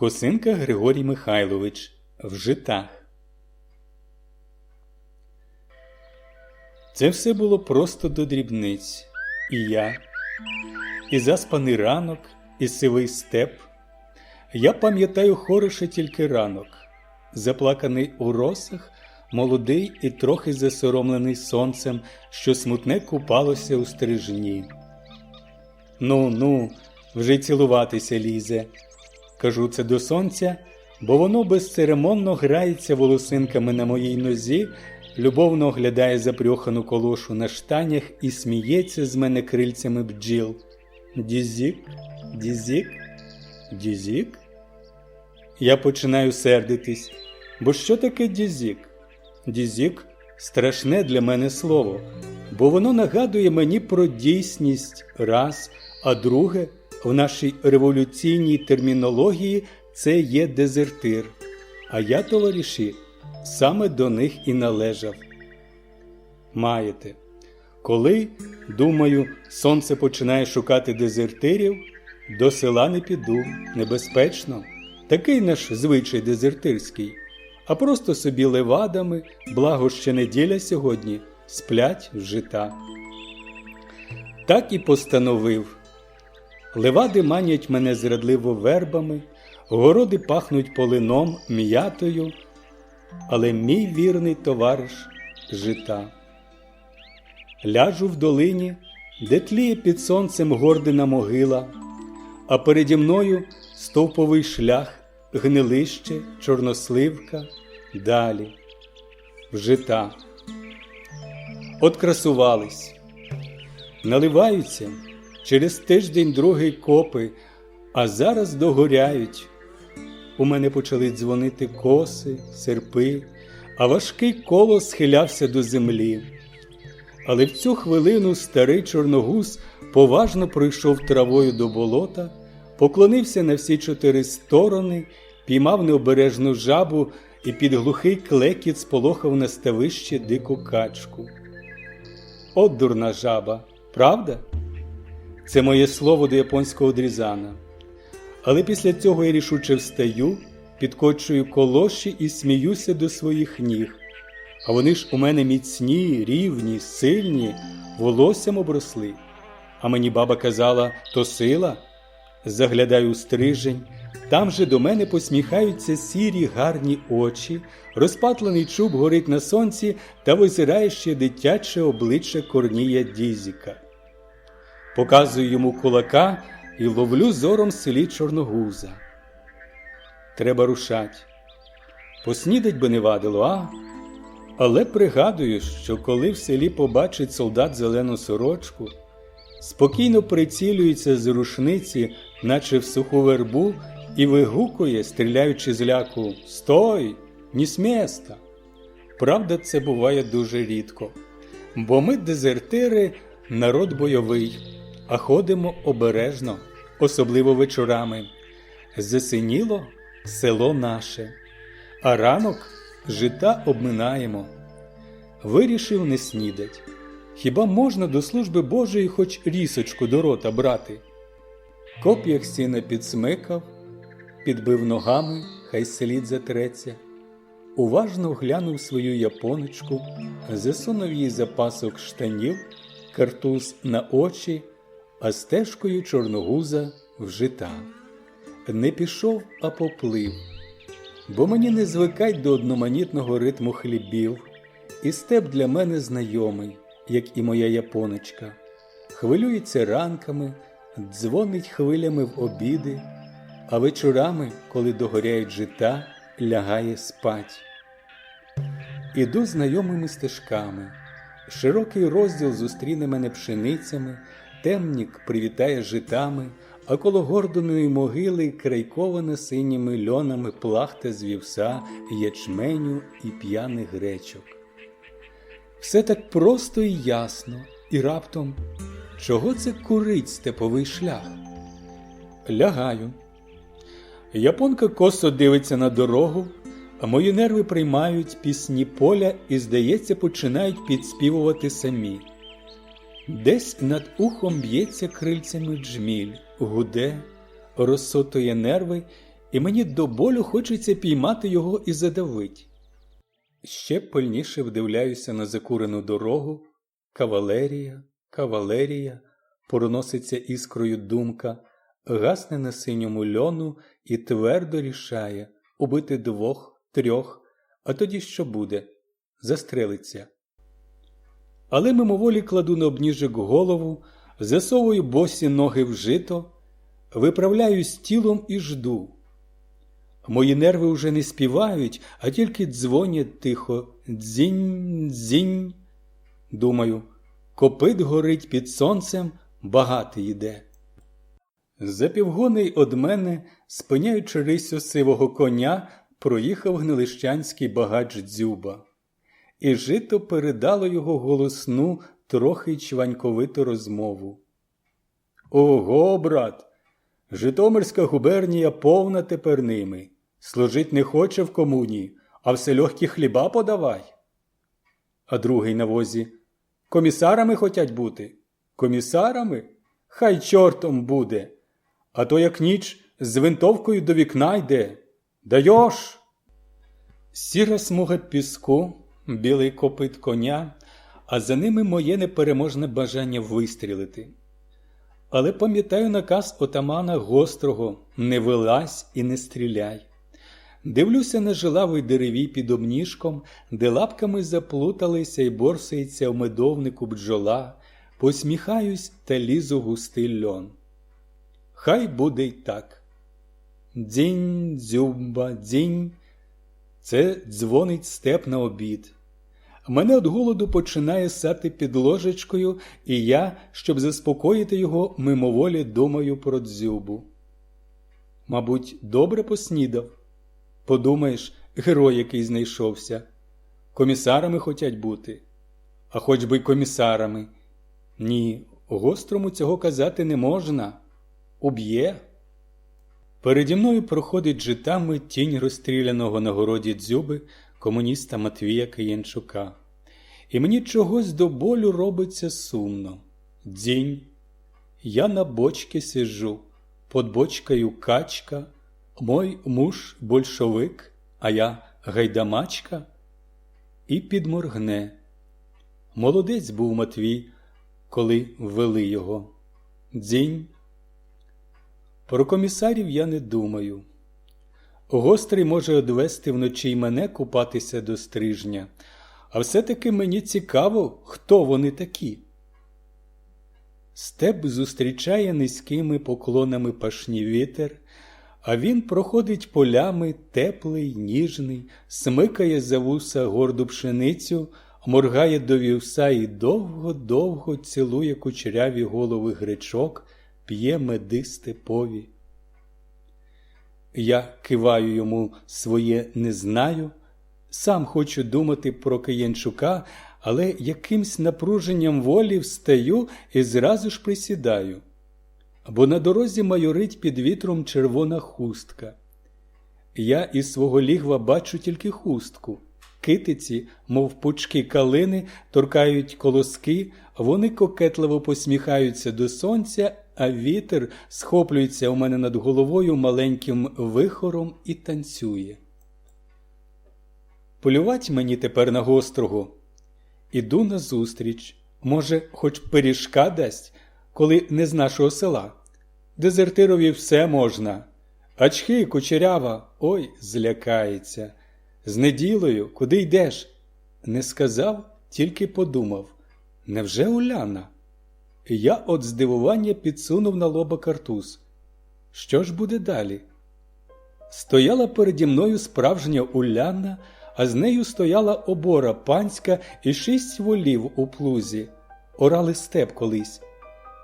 Косинка Григорій Михайлович в житах. Це все було просто до дрібниць. І я, і заспаний ранок, і сивий степ. Я пам'ятаю хороше тільки ранок, заплаканий у росах, молодий і трохи засоромлений сонцем, що смутне купалося у стрижні. Ну, ну, вже цілуватися лізе. Кажу це до сонця, бо воно безцеремонно грається волосинками на моїй нозі, любовно оглядає запрьохану колошу на штанях і сміється з мене крильцями бджіл. Дізік, дізік, дізік. Я починаю сердитись. Бо що таке дізік? Дізік страшне для мене слово, бо воно нагадує мені про дійсність раз, а друге, в нашій революційній термінології це є дезертир. А я, товариші, саме до них і належав. Маєте. Коли, думаю, сонце починає шукати дезертирів, до села не піду, небезпечно. Такий наш звичай дезертирський, а просто собі левадами, благо ще неділя сьогодні, сплять в жита. Так і постановив. Левади манять мене зрадливо вербами, городи пахнуть полином, м'ятою, але мій вірний товариш жита. Ляжу в долині, де тліє під сонцем гордина могила, а переді мною стовповий шлях, гнилище, чорносливка, далі, в жита. От красувались, наливаються через тиждень другий копи, а зараз догоряють. У мене почали дзвонити коси, серпи, а важкий коло схилявся до землі. Але в цю хвилину старий чорногуз поважно пройшов травою до болота, поклонився на всі чотири сторони, піймав необережну жабу і під глухий клекіт сполохав на ставище дику качку. От дурна жаба, правда? Це моє слово до японського дрізана. Але після цього я рішуче встаю, підкочую колоші і сміюся до своїх ніг. А вони ж у мене міцні, рівні, сильні, волоссям обросли. А мені баба казала то сила. Заглядаю у стрижень, там же до мене посміхаються сірі гарні очі, розпатлений чуб горить на сонці та визирає ще дитяче обличчя Корнія Дізіка. Показую йому кулака і ловлю зором селі Чорногуза. Треба рушать. Поснідать би не вадило, а? Але пригадую, що коли в селі побачить солдат зелену сорочку, спокійно прицілюється з рушниці, наче в суху вербу, і вигукує, стріляючи з ляку Стой, ні з міста. Правда, це буває дуже рідко, бо ми, дезертири, народ бойовий, а ходимо обережно, особливо вечорами. Засиніло село наше, а ранок жита обминаємо. Вирішив не снідать. Хіба можна до служби Божої хоч рісочку до рота брати? Коп'ях сіна підсмикав, підбив ногами, хай слід затреться. Уважно глянув свою японочку, засунув їй запасок штанів, картуз на очі, а стежкою чорногуза в жита. Не пішов, а поплив, бо мені не звикать до одноманітного ритму хлібів, і степ для мене знайомий, як і моя японочка. Хвилюється ранками, дзвонить хвилями в обіди, а вечорами, коли догоряють жита, лягає спать. Іду знайомими стежками. Широкий розділ зустріне мене пшеницями, темнік привітає житами, а коло гордоної могили крайкована синіми льонами плахта з вівса, ячменю і п'яних гречок. Все так просто і ясно, і раптом чого це курить степовий шлях? Лягаю. Японка косо дивиться на дорогу, а мої нерви приймають пісні поля і, здається, починають підспівувати самі. Десь над ухом б'ється крильцями джміль, гуде, розсотує нерви і мені до болю хочеться піймати його і задавить. Ще пильніше вдивляюся на закурену дорогу. Кавалерія, кавалерія, проноситься іскрою думка, гасне на синьому льону і твердо рішає убити двох, трьох, а тоді що буде? Застрелиться. Але мимоволі кладу на обніжок голову, засовую босі ноги в жито, виправляюсь тілом і жду. Мої нерви вже не співають, а тільки дзвонять тихо дзінь, дзінь. Думаю, копит горить під сонцем, багатий іде. За півгони од мене, спиняючи рисю сивого коня, проїхав гнилищанський багач дзюба. І жито передало його голосну, трохи чваньковиту розмову. Ого, брат! Житомирська губернія повна тепер ними. Служить не хоче в комуні, а все легкі хліба подавай. А другий на возі. Комісарами хотять бути. Комісарами? Хай чортом буде. А то як ніч з винтовкою до вікна йде. Даєш? Сіра смуга піску, білий копит коня, а за ними моє непереможне бажання вистрілити. Але пам'ятаю наказ отамана гострого не вилазь і не стріляй. Дивлюся на жилавий деревій під обніжком, де лапками заплуталися й борсається в медовнику бджола, посміхаюсь та лізу густий льон. Хай буде й так. Дзінь, дзюбба, дзінь. Це дзвонить степ на обід. Мене від голоду починає сати під ложечкою, і я, щоб заспокоїти його, мимоволі думаю про дзюбу. Мабуть, добре поснідав. Подумаєш, герой який знайшовся. Комісарами хотять бути, а хоч би й комісарами. Ні, гострому цього казати не можна. Уб'є. Переді мною проходить житами тінь розстріляного на городі дзюби комуніста Матвія Киянчука. І мені чогось до болю робиться сумно. Дзінь. Я на бочці сижу, под бочкою качка, мой муж большовик, а я гайдамачка. І підморгне. Молодець був Матвій, коли ввели його. Дзінь. Про комісарів я не думаю. Гострий може одвести вночі й мене купатися до стрижня, а все-таки мені цікаво, хто вони такі. Степ зустрічає низькими поклонами пашні вітер, а він проходить полями теплий, ніжний, смикає за вуса горду пшеницю, моргає до вівса і довго-довго цілує кучеряві голови гречок, п'є меди степові. Я киваю йому своє не знаю, сам хочу думати про Киянчука, але якимсь напруженням волі встаю і зразу ж присідаю. Бо на дорозі майорить під вітром червона хустка. Я із свого лігва бачу тільки хустку. Китиці, мов пучки калини, торкають колоски, вони кокетливо посміхаються до сонця, а вітер схоплюється у мене над головою маленьким вихором і танцює. Полювать мені тепер на гострого. Іду назустріч, може, хоч пиріжка дасть, коли не з нашого села. Дезертирові все можна. Ачхи, кучерява, ой, злякається. З неділею куди йдеш? Не сказав, тільки подумав. Невже Уляна? Я от здивування підсунув на лоба картуз. Що ж буде далі? Стояла переді мною справжня Уляна, а з нею стояла обора панська і шість волів у плузі. Орали степ колись.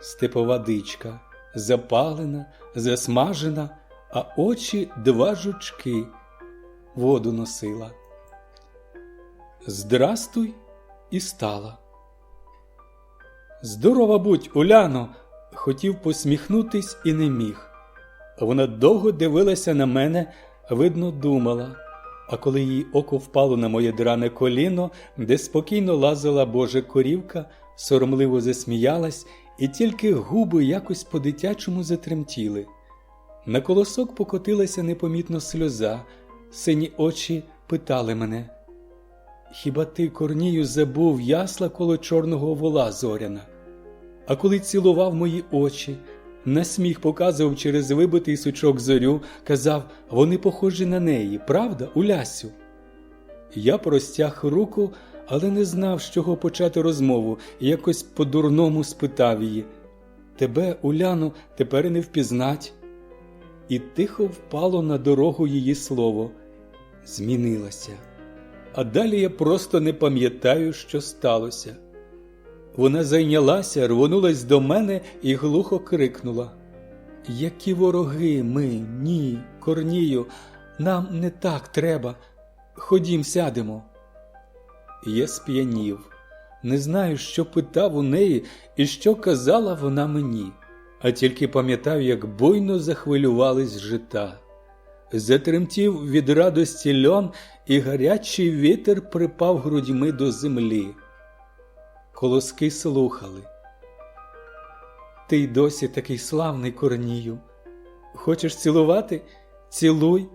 Степова дичка, запалена, засмажена, а очі два жучки. Воду носила. Здрастуй і стала. Здорова будь, Уляно, хотів посміхнутись і не міг. Вона довго дивилася на мене, видно, думала. А коли її око впало на моє дране коліно, де спокійно лазила Божа корівка, соромливо засміялась, і тільки губи якось по-дитячому затремтіли. На колосок покотилася непомітно сльоза, сині очі питали мене. Хіба ти, Корнію, забув ясла коло чорного вола зоряна? А коли цілував мої очі, на сміх показував через вибитий сучок зорю, казав, вони похожі на неї, правда, Улясю? Я простяг руку, але не знав, з чого почати розмову, і якось по-дурному спитав її Тебе, Уляну, тепер не впізнать. І тихо впало на дорогу її слово змінилася. А далі я просто не пам'ятаю, що сталося. Вона зайнялася, рвонулась до мене і глухо крикнула Які вороги ми, ні, Корнію, нам не так треба. Ходім, сядемо. Я сп'янів, не знаю, що питав у неї і що казала вона мені, а тільки пам'ятаю, як буйно захвилювались жита. Затремтів від радості льон, і гарячий вітер припав грудьми до землі. Колоски слухали. Ти й досі такий славний корнію. Хочеш цілувати? Цілуй,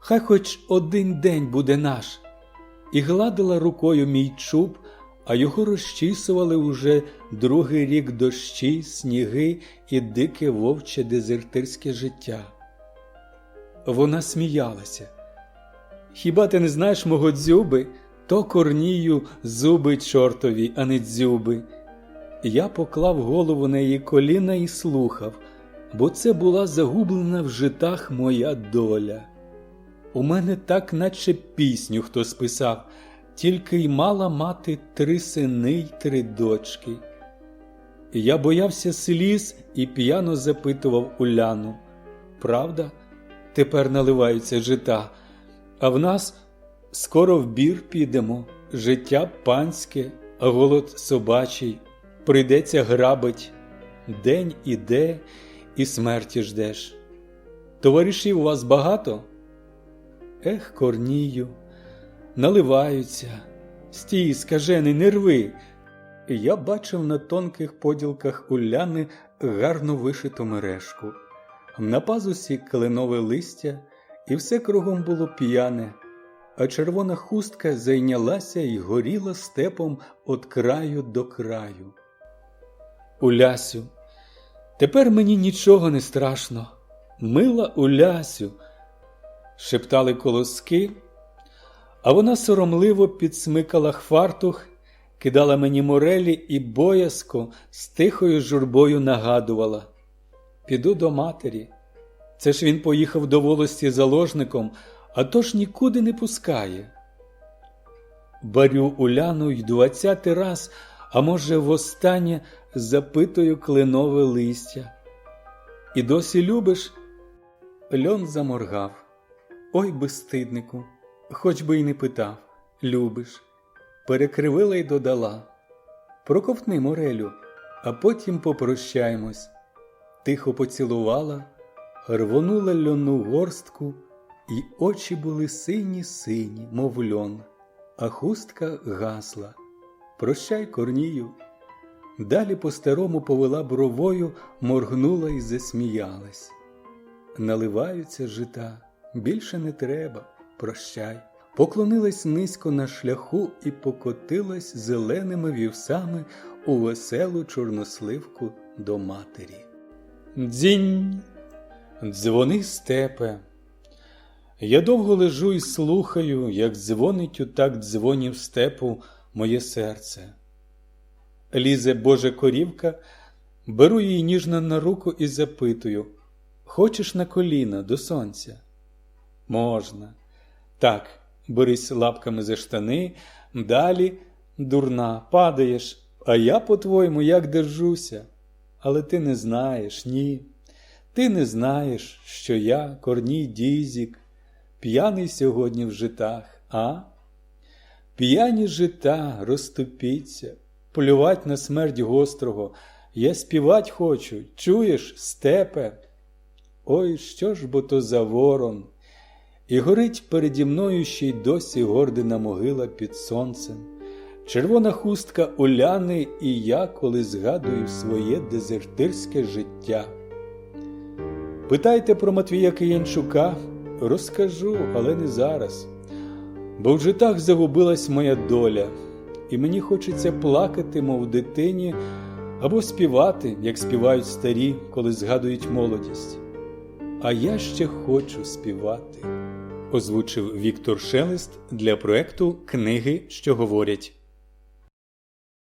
хай хоч один день буде наш. І гладила рукою мій чуб, а його розчісували уже другий рік дощі, сніги і дике вовче дезертирське життя. Вона сміялася. Хіба ти не знаєш мого дзюби? То корнію зуби чортові, а не дзюби. Я поклав голову на її коліна і слухав, бо це була загублена в житах моя доля. У мене так, наче пісню хто списав, тільки й мала мати три сини й три дочки. Я боявся сліз і п'яно запитував Уляну. Правда, тепер наливаються жита, а в нас скоро в бір підемо, життя панське, а голод собачий, прийдеться грабить, день іде і смерті ждеш. Товаришів у вас багато? Ех, корнію, наливаються, стій, скажений, не рви. Я бачив на тонких поділках уляни гарно вишиту мережку, на пазусі кленове листя, і все кругом було п'яне, а червона хустка зайнялася і горіла степом від краю до краю. Улясю, тепер мені нічого не страшно. Мила Улясю, шептали колоски, а вона соромливо підсмикала хвартух, кидала мені морелі і боязко з тихою журбою нагадувала Піду до матері. Це ж він поїхав до волості заложником, а то ж нікуди не пускає. Барю Уляну й двадцятий раз, а може, востаннє запитую кленове листя. І досі любиш? Льон заморгав. Ой, безстиднику, хоч би й не питав, любиш. Перекривила й додала. Проковтни морелю, а потім попрощаємось. Тихо поцілувала, рвонула льону горстку, і очі були сині сині, мов льон, а хустка гасла. Прощай, корнію. Далі по старому повела бровою, моргнула і засміялась. Наливаються жита, більше не треба, прощай. Поклонилась низько на шляху і покотилась зеленими вівсами у веселу чорносливку до матері. Дзінь, дзвони степе. Я довго лежу і слухаю, як дзвонить у так дзвонів степу моє серце. Лізе Божа корівка, беру її ніжно на руку і запитую Хочеш на коліна до сонця? Можна. Так, берись лапками за штани, далі дурна, падаєш, а я, по-твоєму, як держуся. Але ти не знаєш, ні. Ти не знаєш, що я, корній дізік, п'яний сьогодні в житах, а? П'яні жита, розступіться, полювать на смерть гострого. Я співать хочу, чуєш, степе? Ой, що ж бо то за ворон? І горить переді мною ще й досі гордина могила під сонцем, червона хустка Уляни, і я, коли згадую своє дезертирське життя. Питайте про Матвія Киянчука, розкажу, але не зараз. Бо вже так загубилась моя доля, і мені хочеться плакати, мов дитині, або співати, як співають старі, коли згадують молодість. А я ще хочу співати, озвучив Віктор Шелест для проекту Книги, що говорять.